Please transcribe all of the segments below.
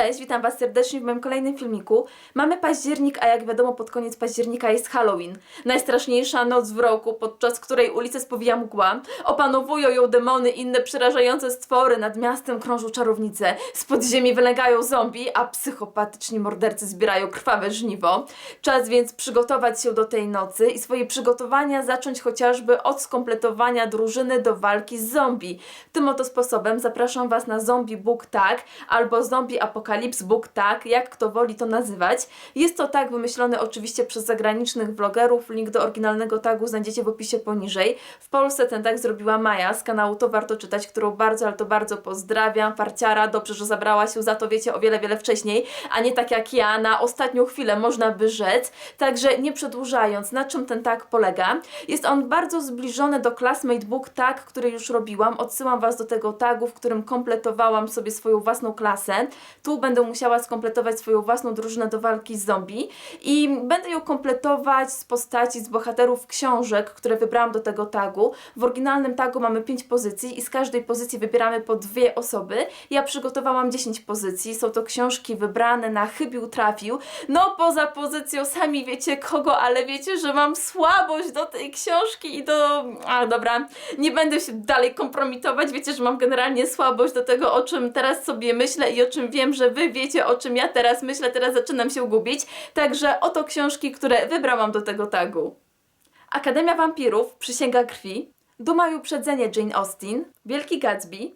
Cześć, witam Was serdecznie w moim kolejnym filmiku. Mamy październik, a jak wiadomo pod koniec października jest Halloween. Najstraszniejsza noc w roku, podczas której ulicę spowija mgła. Opanowują ją demony, inne przerażające stwory, nad miastem krążą czarownice, z podziemi wylegają zombie, a psychopatyczni mordercy zbierają krwawe żniwo. Czas więc przygotować się do tej nocy i swoje przygotowania zacząć chociażby od skompletowania drużyny do walki z zombie. Tym oto sposobem zapraszam Was na Zombie Book Tag albo Zombie Apocalypse Book Tag, jak kto woli to nazywać. Jest to tag wymyślony oczywiście przez zagranicznych vlogerów. Link do oryginalnego tagu znajdziecie w opisie poniżej. W Polsce ten tag zrobiła Maja z kanału To Warto Czytać, którą bardzo, ale to bardzo pozdrawiam. Farciara, dobrze, że zabrała się za to, wiecie, o wiele, wiele wcześniej, a nie tak jak ja, na ostatnią chwilę można by rzec. Także nie przedłużając, na czym ten tag polega? Jest on bardzo zbliżony do Classmate Book Tag, który już robiłam. Odsyłam Was do tego tagu, w którym kompletowałam sobie swoją własną klasę. Tu będę musiała skompletować swoją własną drużynę do walki z zombie i będę ją kompletować z postaci, z bohaterów książek, które wybrałam do tego tagu. W oryginalnym tagu mamy 5 pozycji i z każdej pozycji wybieramy po dwie osoby. Ja przygotowałam 10 pozycji. Są to książki wybrane na chybił trafił. No poza pozycją sami wiecie kogo, ale wiecie, że mam słabość do tej książki i do... A dobra, nie będę się dalej kompromitować. Wiecie, że mam generalnie słabość do tego, o czym teraz sobie myślę i o czym wiem, że wy wiecie, o czym ja teraz myślę. Teraz zaczynam się gubić. Także oto książki, które wybrałam do tego tagu. Akademia Wampirów, Przysięga Krwi, Duma i Uprzedzenie Jane Austen, Wielki Gatsby,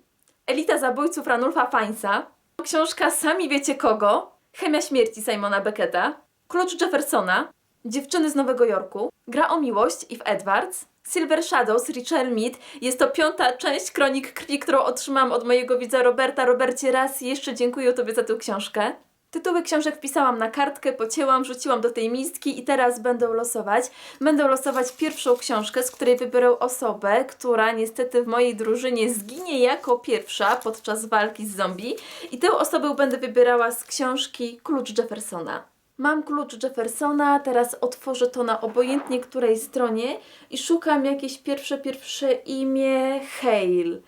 Elita Zabójców Ranulfa Feinsa, książka Sami Wiecie Kogo, Chemia Śmierci Simona Becketa, Klucz Jeffersona, Dziewczyny z Nowego Jorku, Gra o Miłość Eve Edwards, Silver Shadows Rachel Mead. Jest to piąta część Kronik Krwi, którą otrzymałam od mojego widza Roberta. Robercie, raz jeszcze dziękuję Tobie za tę książkę. Tytuły książek wpisałam na kartkę, pocięłam, wrzuciłam do tej miski i teraz będę losować. Będę losować pierwszą książkę, z której wybiorę osobę, która niestety w mojej drużynie zginie jako pierwsza podczas walki z zombie. I tę osobę będę wybierała z książki Klucz Jeffersona. Mam klucz Jeffersona, teraz otworzę to na obojętnie której stronie i szukam jakieś pierwsze, pierwsze imię Hale.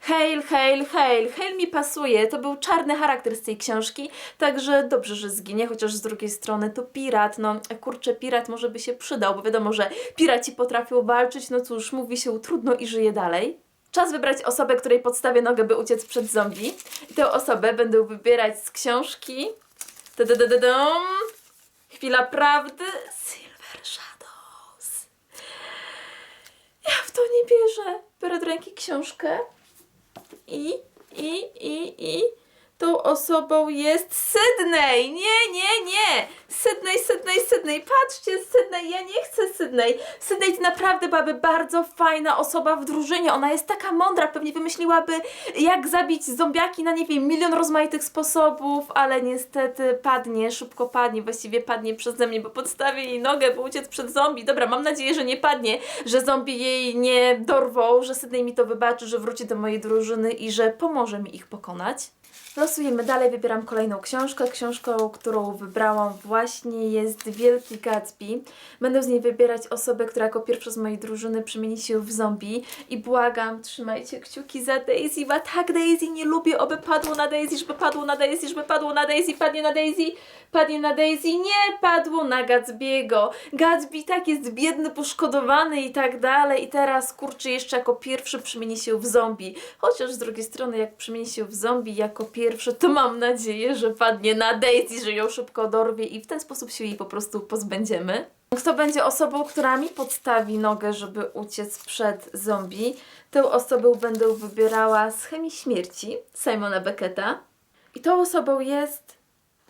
Hale, Hale, Hale. Hale mi pasuje. To był czarny charakter z tej książki, także dobrze, że zginie, chociaż z drugiej strony to pirat. No kurczę, pirat może by się przydał, bo wiadomo, że piraci potrafią walczyć. No cóż, mówi się trudno i żyje dalej. Czas wybrać osobę, której podstawię nogę, by uciec przed zombie. I tę osobę będę wybierać z książki. Tadadadadam. Chwila prawdy. Silver Shadows. Ja w to nie bierze. Biorę do ręki książkę. I, i, i, i tą osobą jest Sydney. Nie, nie, nie. Sydney, Sydney, Sydney. Patrzcie, Sydney, ja nie chcę Sydney. Sydney to naprawdę byłaby bardzo fajna osoba w drużynie. Ona jest taka mądra, pewnie wymyśliłaby jak zabić zombiaki na, nie wiem, milion rozmaitych sposobów, ale niestety padnie, szybko padnie, właściwie padnie przeze mnie, bo podstawię jej nogę, by uciec przed zombie. Dobra, mam nadzieję, że nie padnie, że zombie jej nie dorwą, że Sydney mi to wybaczy, że wróci do mojej drużyny i że pomoże mi ich pokonać. Dalej, wybieram kolejną książkę. Książką, którą wybrałam właśnie jest Wielki Gatsby. Będę z niej wybierać osobę, która jako pierwsza z mojej drużyny przemieni się w zombie. I błagam, trzymajcie kciuki za Daisy, bo tak Daisy nie lubię, oby padło na Daisy, żeby padło na Daisy, żeby padło na Daisy, padnie na Daisy, padnie na Daisy, nie padło na Gatsby'ego. Gatsby tak jest biedny, poszkodowany i tak dalej. I teraz kurczę jeszcze jako pierwszy przemieni się w zombie. Chociaż z drugiej strony, jak przemieni się w zombie jako pierwszy, to mam nadzieję, że padnie na Daisy, że ją szybko dorwie i w ten sposób się jej po prostu pozbędziemy. Kto będzie osobą, która mi podstawi nogę, żeby uciec przed zombie? Tę osobę będę wybierała z Chemii Śmierci Simona Becketa. I tą osobą jest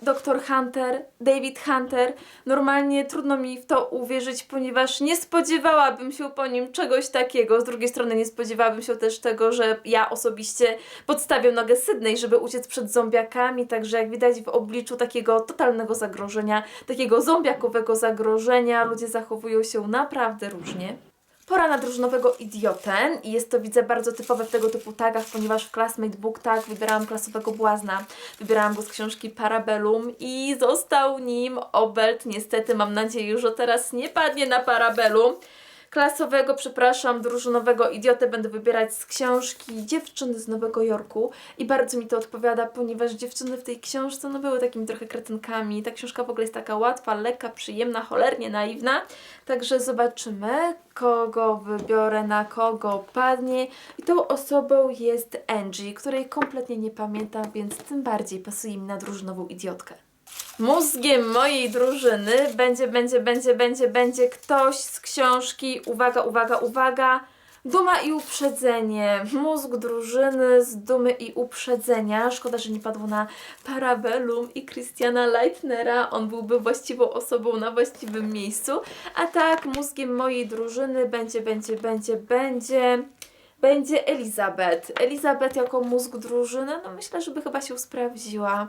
Dr. Hunter, David Hunter. Normalnie trudno mi w to uwierzyć, ponieważ nie spodziewałabym się po nim czegoś takiego. Z drugiej strony nie spodziewałabym się też tego, że ja osobiście podstawię nogę Sydney, żeby uciec przed zombiakami. Także jak widać w obliczu takiego totalnego zagrożenia, takiego zombiakowego zagrożenia, ludzie zachowują się naprawdę różnie. Pora na drużynowego idiotę i jest to widzę bardzo typowe w tego typu tagach, ponieważ w Classmate Book Tag wybierałam klasowego błazna. Wybierałam go z książki Parabellum i został nim Obelt. Niestety mam nadzieję, że teraz nie padnie na Parabellum. Klasowego, przepraszam, drużynowego idiotę będę wybierać z książki Dziewczyny z Nowego Jorku i bardzo mi to odpowiada, ponieważ dziewczyny w tej książce no były takimi trochę kretynkami. Ta książka w ogóle jest taka łatwa, lekka, przyjemna, cholernie naiwna. Także zobaczymy, kogo wybiorę, na kogo padnie. I tą osobą jest Angie, której kompletnie nie pamiętam, więc tym bardziej pasuje mi na drużynową idiotkę. Mózgiem mojej drużyny będzie, będzie, będzie, będzie, będzie ktoś z książki. Uwaga, uwaga, uwaga. Duma i uprzedzenie. Mózg drużyny z dumy i uprzedzenia. Szkoda, że nie padło na Parabellum i Christiana Leitnera. On byłby właściwą osobą na właściwym miejscu. A tak, mózgiem mojej drużyny będzie, będzie, będzie, będzie. Będzie Elizabeth. Elizabeth jako mózg drużyny, no myślę, żeby chyba się sprawdziła.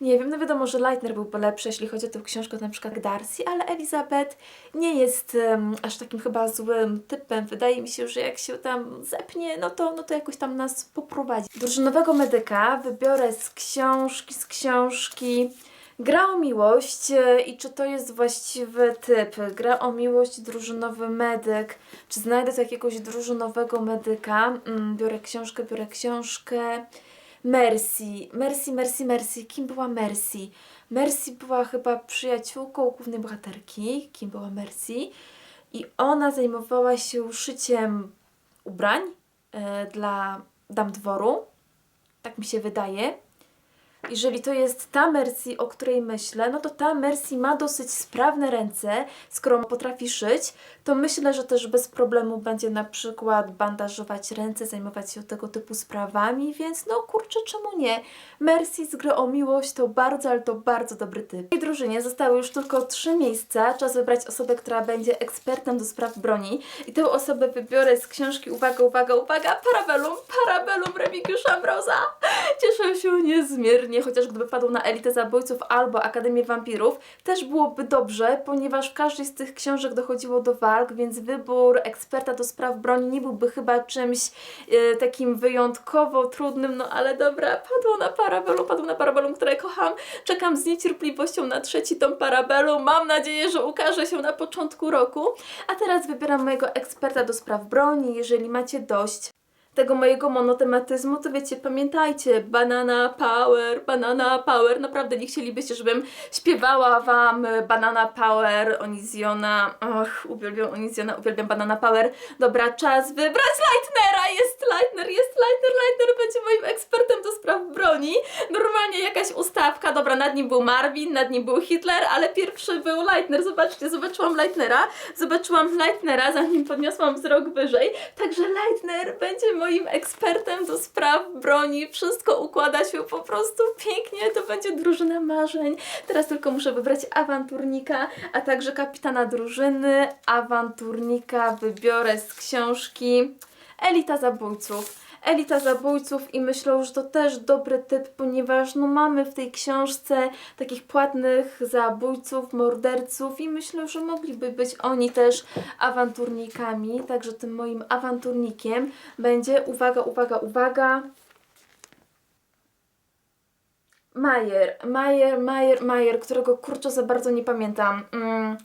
Nie wiem, no wiadomo, że Leitner byłby lepszy, jeśli chodzi o tę książkę, na przykład Darcy, ale Elizabeth nie jest em, aż takim chyba złym typem. Wydaje mi się, że jak się tam zepnie, no to, no to jakoś tam nas poprowadzi. Drużynowego medyka wybiorę z książki, z książki. Gra o miłość e, i czy to jest właściwy typ? Gra o miłość, drużynowy medyk. Czy znajdę tu jakiegoś drużynowego medyka? Mm, biorę książkę, biorę książkę. Mercy, Mercy, Mercy, Mercy. Kim była Mercy? Mercy była chyba przyjaciółką głównej bohaterki. Kim była Mercy? I ona zajmowała się szyciem ubrań e, dla dam dworu. Tak mi się wydaje. Jeżeli to jest ta Mercy, o której myślę, no to ta Mercy ma dosyć sprawne ręce, skoro potrafi szyć, to myślę, że też bez problemu będzie na przykład bandażować ręce, zajmować się tego typu sprawami, więc no kurczę, czemu nie? Mercy z gry o miłość to bardzo, ale to bardzo dobry typ. W tej drużynie zostały już tylko trzy miejsca, czas wybrać osobę, która będzie ekspertem do spraw broni i tę osobę wybiorę z książki, uwaga, uwaga, uwaga, Parabellum, Parabellum Remigiusza Mroza. Cieszę się niezmiernie, chociaż gdyby padł na Elitę Zabójców albo Akademię Wampirów, też byłoby dobrze, ponieważ w każdej z tych książek dochodziło do walk, więc wybór eksperta do spraw broni nie byłby chyba czymś e, takim wyjątkowo trudnym, no ale dobra, padło na Parabellum, padło na Parabellum, które kocham. Czekam z niecierpliwością na trzeci tom Parabellum. Mam nadzieję, że ukaże się na początku roku. A teraz wybieram mojego eksperta do spraw broni. Jeżeli macie dość tego mojego monotematyzmu, to wiecie, pamiętajcie, Banana Power, Banana Power, naprawdę nie chcielibyście, żebym śpiewała wam Banana Power, Oniziona, och, uwielbiam Oniziona, uwielbiam Banana Power, dobra, czas wybrać Leitnera, jest Leitner, jest Leitner, Leitner będzie moim ekspertem do spraw broni, normalnie jakaś ustawka, dobra, nad nim był Marvin, nad nim był Hitler, ale pierwszy był Leitner, zobaczcie, zobaczyłam Leitnera, zobaczyłam Leitnera, zanim podniosłam wzrok wyżej, także Leitner będzie moim ekspertem do spraw broni. Wszystko układa się po prostu pięknie. To będzie drużyna marzeń. Teraz tylko muszę wybrać awanturnika, a także kapitana drużyny. Awanturnika wybiorę z książki Elita Zabójców. Elita Zabójców i myślę, że to też dobry typ, ponieważ no mamy w tej książce takich płatnych zabójców, morderców i myślę, że mogliby być oni też awanturnikami, także tym moim awanturnikiem będzie, uwaga, uwaga, uwaga, Majer, Majer, Majer, Majer, którego kurczę za bardzo nie pamiętam. Mm.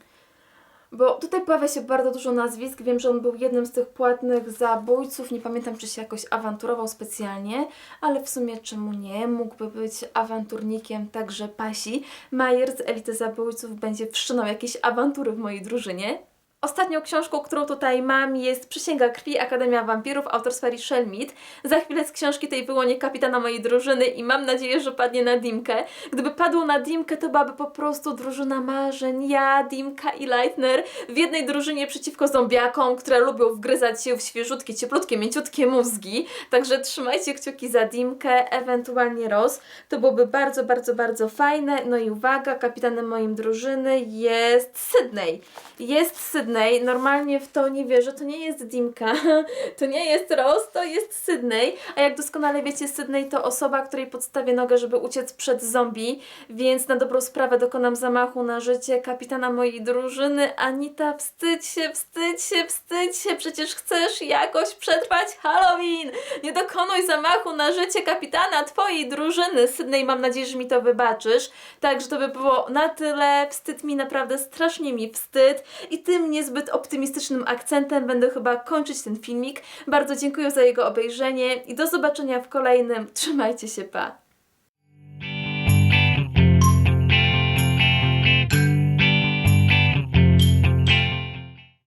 Bo tutaj pojawia się bardzo dużo nazwisk. Wiem, że on był jednym z tych płatnych zabójców. Nie pamiętam, czy się jakoś awanturował specjalnie, ale w sumie czemu nie? Mógłby być awanturnikiem także Pasi. Majer z Elity Zabójców będzie wszczynał jakieś awantury w mojej drużynie. Ostatnią książką, którą tutaj mam jest Przysięga Krwi Akademia Wampirów autorstwa Richelle Mead. Za chwilę z książki tej wyłonię kapitana mojej drużyny i mam nadzieję, że padnie na Dimkę. Gdyby padło na Dimkę, to byłaby po prostu drużyna marzeń. Ja, Dimka i Leitner w jednej drużynie przeciwko zombiakom, które lubią wgryzać się w świeżutkie, cieplutkie, mięciutkie mózgi. Także trzymajcie kciuki za Dimkę, ewentualnie Roz. To byłoby bardzo, bardzo, bardzo fajne. No i uwaga, kapitanem moim drużyny jest Sydney. Jest Sydney. Normalnie w to nie wierzę. To nie jest Dimka, to nie jest Roz, to jest Sydney. A jak doskonale wiecie, Sydney to osoba, której podstawię nogę, żeby uciec przed zombie, więc na dobrą sprawę dokonam zamachu na życie kapitana mojej drużyny. Anita, wstydź się, wstydź się, wstydź się, przecież chcesz jakoś przetrwać Halloween. Nie dokonuj zamachu na życie kapitana twojej drużyny. Sydney, mam nadzieję, że mi to wybaczysz. Także to by było na tyle. Wstyd mi, naprawdę strasznie mi wstyd. I tym niezbyt optymistycznym akcentem będę chyba kończyć ten filmik. Bardzo dziękuję za jego obejrzenie i do zobaczenia w kolejnym. Trzymajcie się, pa!